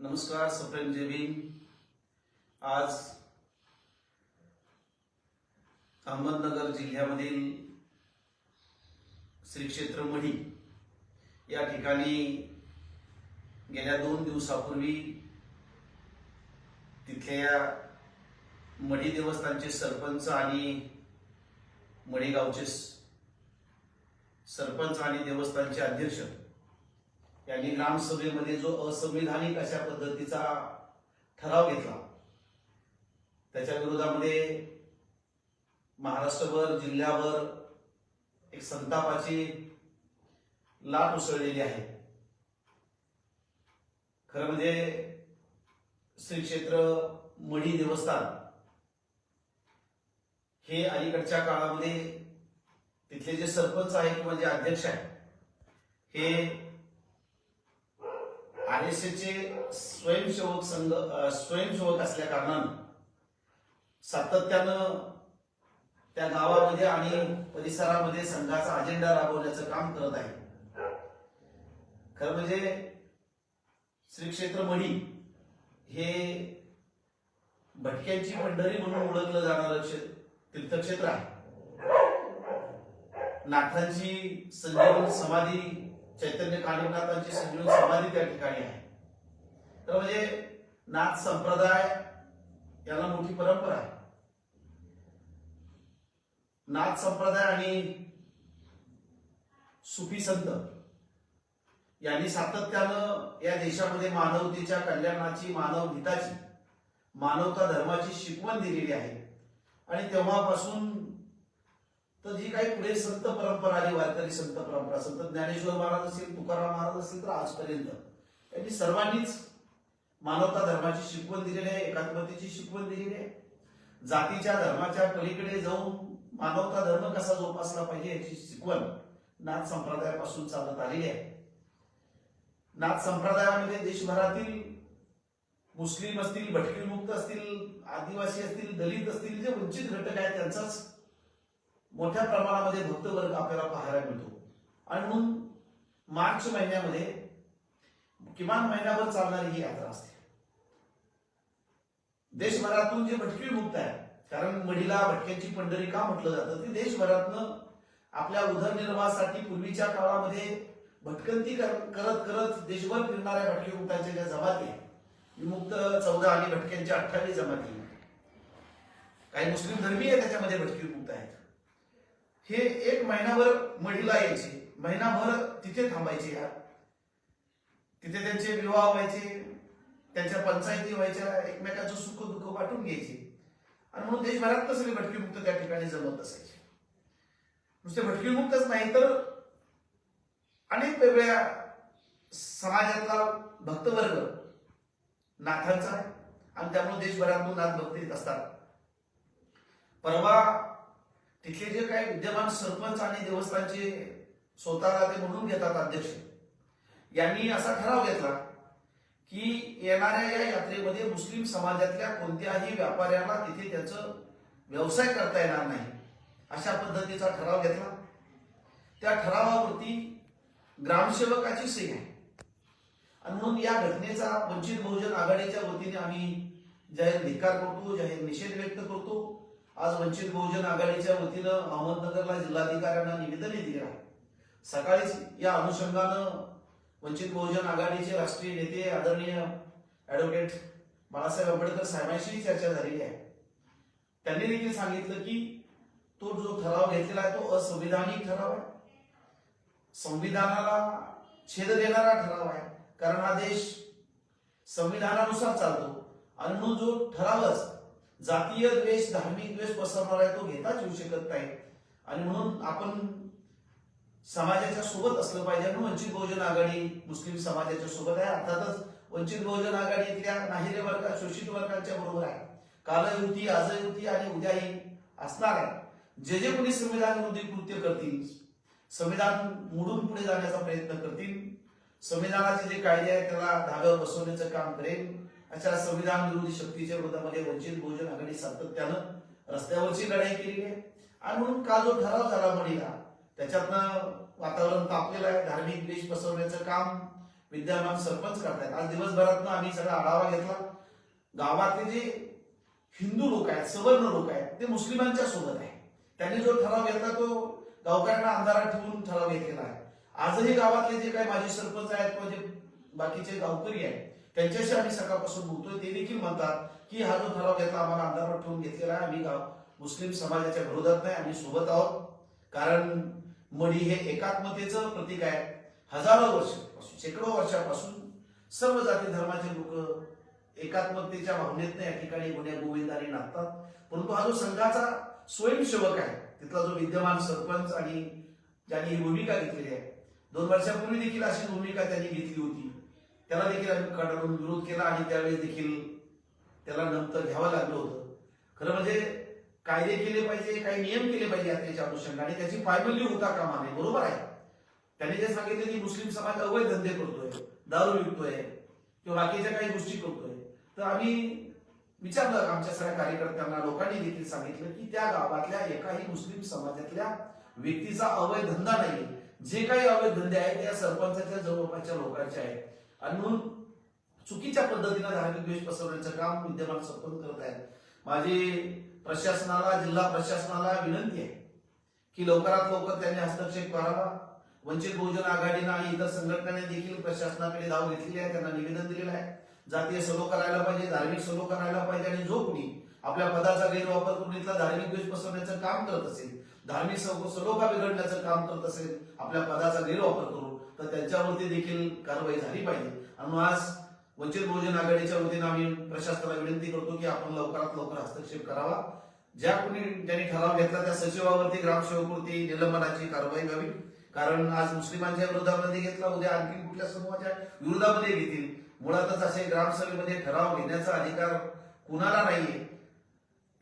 नमस्कार सप्रेम आज अहमदनगर जिल्ह्यामधील श्री क्षेत्र मढी या ठिकाणी गेल्या दोन दिवसापूर्वी तिथल्या मढी देवस्थानचे सरपंच आणि मढी गावचे सरपंच आणि देवस्थानचे अध्यक्ष त्यांनी ग्रामसभेमध्ये जो असंविधानिक अशा पद्धतीचा ठराव घेतला. त्याच्या विरोधामध्ये महाराष्ट्रभर जिल्ह्यावर एक संतापाची लाट उसळलेली आहे. खरं म्हणजे श्री क्षेत्र मढी देवस्थान हे अलीकडच्या काळामध्ये तिथले जे सरपंच आहे किंवा जे अध्यक्ष आहे हे आर एस स्वयंसेवक संघ स्वयंसेवक असल्या कारणानं सातत्यानं त्या गावामध्ये आणि परिसरामध्ये संघाचा अजेंडा राबवण्याचं काम करत आहे. खरं म्हणजे श्री क्षेत्र मणी हे भटक्यांची पंढरी म्हणून ओळखलं जाणारं क्षेत्र तीर्थक्षेत्र आहे. नाथांची संजीवन समाधी चैतन्य कानिवनाथांची संजीवन समाधी त्या ठिकाणी आहे. तर म्हणजे नाथ संप्रदाय याला मोठी परंपरा आहे. नाथ संप्रदाय आणि सुफी संत यांनी सातत्यानं या देशामध्ये मानवतेच्या कल्याणाची मानव हिताची मानवता धर्माची शिकवण दिलेली आहे. आणि तेव्हापासून तर जी काही पुढे संत परंपरा आली वारकरी संत परंपरा संत ज्ञानेश्वर महाराज असतील तुकाराम महाराज असतील तर आजपर्यंत. त्यांनी सर्वांनीच मानवता धर्माची शिकवण दिलेली आहे एकात्मतेची शिकवण दिलेली आहे. जातीच्या धर्माच्या पलीकडे जाऊन मानवता धर्म कसा जोपासला पाहिजे याची शिकवण नाथ संप्रदायापासून चालत आलेली आहे. नाथ संप्रदायामध्ये देशभरातील मुस्लिम असतील भटकी मुक्त असतील आदिवासी असतील दलित असतील जे वंचित घटक आहेत त्यांचाच मोठ्या प्रमाणामध्ये भक्तवर्ग आपल्याला पाहायला मिळतो. आणि म्हणून मार्च महिन्यामध्ये किमान महिन्याभर चालणारी ही यात्रा असते. देशभरातून जे भटकी मुक्त आहे कारण मढीला भटक्यांची पंढरी का म्हटलं जातं? ती देशभरातनं आपल्या उदरनिर्वाहासाठी पूर्वीच्या काळामध्ये भटकंती करत करत देशभर फिरणाऱ्या भटकी मुक्तांच्या ज्या जमाती विमुक्त चौदा आणि भटक्यांच्या अठ्ठावीस जमाती काही मुस्लिम धर्मीय त्याच्यामध्ये भटकी मुक्त आहेत. हे एक महिनाभर मढीला यायचे. महिनाभर तिथे थांबायचे या तिथे त्यांचे विवाह व्हायचे त्यांच्या पंचायती व्हायच्या एकमेकाचं सुख दुःख वाटून घ्यायचे. आणि म्हणून देशभरात सगळे भटकीमुक्त त्या ठिकाणी जमत असायचे. नुसते भटकीमुक्तच नाही तर अनेक वेगळ्या समाजातला भक्तवर्ग नाथांचा आहे. आणि त्यामुळे देशभरातून नाथ भक्त येत असतात. परवा तिथले जे काही विद्यमान सरपंच आणि देवस्थानचे स्वतःला ते म्हणून घेतात अध्यक्ष. यांनी असा ठराव घेतला की येणाऱ्या या यात्रेमध्ये मुस्लिम समाजातल्या कोणत्याही व्यापाऱ्याला तिथे त्याचं व्यवसाय करता येणार नाही अशा पद्धतीचा ठराव घेतला. त्या ठरावावरती ग्रामसेवकाची सही आहे. आणि म्हणून या घटनेचा वंचित बहुजन आघाडीच्या वतीने आम्ही जाहीर धिक्कार करतो जाहीर निषेध व्यक्त करतो. आज वंचित बहुजन आघाडीच्या वतीनं अहमदनगरला जिल्हाधिकाऱ्यांना निवेदनही दिले आहे सकाळीच या अनुषंगानं वंचित बहुजन आघाडीचे राष्ट्रीय नेते आदरणीय ऍडव्होकेट बाळासाहेब आंबेडकर साहेबांशी चर्चा झालेली आहे. त्यांनी देखील सांगितलं की तो जो ठराव घेतलेला आहे तो असंविधानिक ठराव आहे. संविधानाला छेद देणारा ठराव आहे. कारण हा देश संविधानानुसार चालतो. आणि जो ठरावच जातीय द्वेष धार्मिक द्वेष पसरणारा आहे तो घेताच येऊ शकत नाही. आणि म्हणून आपण समाजाच्या सोबत असलं पाहिजे. म्हणून वंचित बहुजन आघाडी मुस्लिम समाजाच्या सोबत आहे. अर्थातच वंचित बहुजन आघाडी इथल्या नाहिरे वर्गात शोषित वर्गांच्या बरोबर आहे. काल युती आज युती आणि उद्याही असणार आहे. जे जे कोणी संविधान विरोधी कृत्य करतील संविधान मोडून पुढे जाण्याचा प्रयत्न करतील संविधानाचे जे कायदे आहेत त्याला धाब्यावर बसवण्याचं काम करेल अशा संविधान विरोधी शक्तीच्या विरोधामध्ये वंचित बहुजन आघाडी सातत्यानं रस्त्यावरची लढाई केली आहे. आणि म्हणून का जो ठराव झाला मडीला त्याच्यातनं वातावरण तापलेलं आहे. धार्मिक द्वेष पसरवण्याचं काम विद्यमान सरपंच करतायत. आज दिवसभरात आम्ही सगळा आढावा घेतला. गावातले जे हिंदू लोक आहेत सवर्ण लोक आहेत ते मुस्लिमांच्या सोबत आहे त्यांनी जो ठराव घेतला तो गावकऱ्यांना अंधारात ठेवून ठराव घेतलेला आहे. आजही गावातले जे काही माजी सरपंच आहेत किंवा जे बाकीचे गावकरी आहेत त्यांच्याशी आम्ही सकाळपासून बोलतोय. ते देखील म्हणतात की हा जो ठराव घेतला आम्हाला अंधारात ठेवून घेतलेला आहे. आम्ही गाव मुस्लिम समाजाच्या विरोधात नाही आम्ही सोबत आहोत. कारण मडी हे एकात्मतेचं प्रतीक आहे. हजारो वर्षापासून शेकडो वर्षापासून सर्व जाती धर्माचे लोक एकात्मतेच्या भावनेतनं या ठिकाणी गुन्ह्या गोविंदाने नाचतात. परंतु हा जो संघाचा स्वयंसेवक आहे तिथला जो विद्यमान सरपंच आणि ज्यांनी ही भूमिका घेतलेली आहे दोन वर्षापूर्वी देखील अशी भूमिका त्यांनी घेतली होती. त्याला देखील आम्ही कडाडून विरोध केला आणि त्यावेळेस देखील त्याला नंतर घ्यावं लागलं होतं. खरं म्हणजे कायदे केले पाहिजे काही नियम केले पाहिजे यात्रेच्या अनुषंगाने. त्याची पायबंदी होता कामा नये बरोबर आहे? त्याने जे सांगितले की मुस्लिम समाज अवैध धंदे करतोय दारू विकतोय किंवा बाकीच्या काही गोष्टी करतोय तर आम्ही विचारलं आमच्या सगळ्या कार्यकर्त्यांना लोकांनी देखील सांगितलं की त्या गावातल्या एकाही मुस्लिम समाजातल्या व्यक्तीचा अवैध धंदा नाही जे काही अवैध धंदे आहेत त्या सरपंचाच्या जवळपासच्या लोकांचे आहेत. आणि म्हणून चुकीच्या पद्धतीनं धार्मिक द्वेष पसरवण्याचं काम विद्यमान सरपंच करत आहेत. माझी प्रशासनाला जिल्हा प्रशासनाला विनंती आहे की लवकरात लवकर त्यांनी हस्तक्षेप करावा. वंचित बहुजन आघाडीनं आणि इतर संघटनांनी देखील प्रशासनाकडे धाव घेतलेली आहे त्यांना निवेदन दिलेलं आहे. जातीय सलो करायला पाहिजे धार्मिक सलो करायला पाहिजे आणि जो कोणी आपल्या पदाचा गैरवापर करून इथला धार्मिक द्वेष पसरवण्याचं काम करत असेल धार्मिक सलोखा बिघडण्याचं काम करत असेल आपल्या पदाचा गैरवापर करून तर त्यांच्यावरती देखील कारवाई झाली पाहिजे. आणि आज वंचित बहुजन आघाडीच्या वतीनं आम्ही प्रशासनाला विनंती करतो की आपण लवकरात लवकर हस्तक्षेप करावा. ज्या कोणी ज्यांनी ठराव घेतला त्या सचिवावरती ग्रामसेवकवरती निलंबनाची कारवाई व्हावी. कारण आज मुस्लिमांच्या विरोधामध्ये घेतला उद्या आणखी कुठल्या समूहाच्या विरोधामध्ये घेतील? मुळातच असे ग्रामसभेमध्ये ठराव घेण्याचा अधिकार कुणाला नाहीये?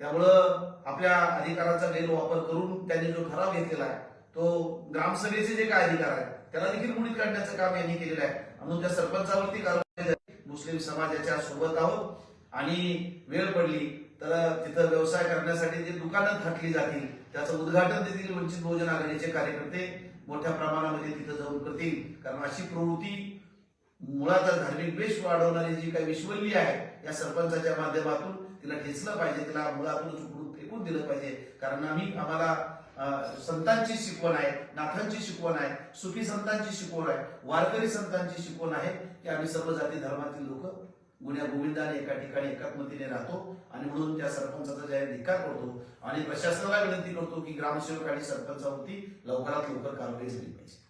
त्यामुळं आपल्या अधिकाराचा गैरवापर करून त्यांनी जो ठराव घेतलेला आहे तो ग्रामसभेचे जे काय अधिकार आहेत त्याला देखील मुडीत काढण्याचं काम यांनी केलेलं आहे म्हणून त्या सरपंचावरती कारवाई झाली. मुस्लिम समाजाच्या सोबत आहोत आणि वेळ पडली तर तिथं व्यवसाय करण्यासाठी जे दुकानं थाटली जातील त्याचं उद्घाटन देखील वंचित बहुजन आघाडीचे कार्यकर्ते मोठ्या प्रमाणामध्ये तिथं जाऊन करतील कारण अशी प्रवृत्ती मुळातच धार्मिक द्वेष वाढवणारी जी काही विश्वल्ली आहे या सरपंचाच्या माध्यमातून तिला ठेचलं पाहिजे तिला मुळातून चुकडून फेकून दिलं पाहिजे. कारण आम्ही आम्हाला संतांची शिकवण आहे नाथांची शिकवण आहे सुफी संतांची शिकवण आहे वारकरी संतांची शिकवण आहे की आम्ही सर्व जाती धर्मातील लोक गुन्ह्या गोविंदाने एका ठिकाणी एकात्मतीने राहतो आणि म्हणून त्या सरपंचाचा जाहीर धिक्कार करतो आणि प्रशासनाला विनंती करतो की ग्रामसेवक आणि सरपंचावरती लवकरात लवकर कारवाई झाली पाहिजे.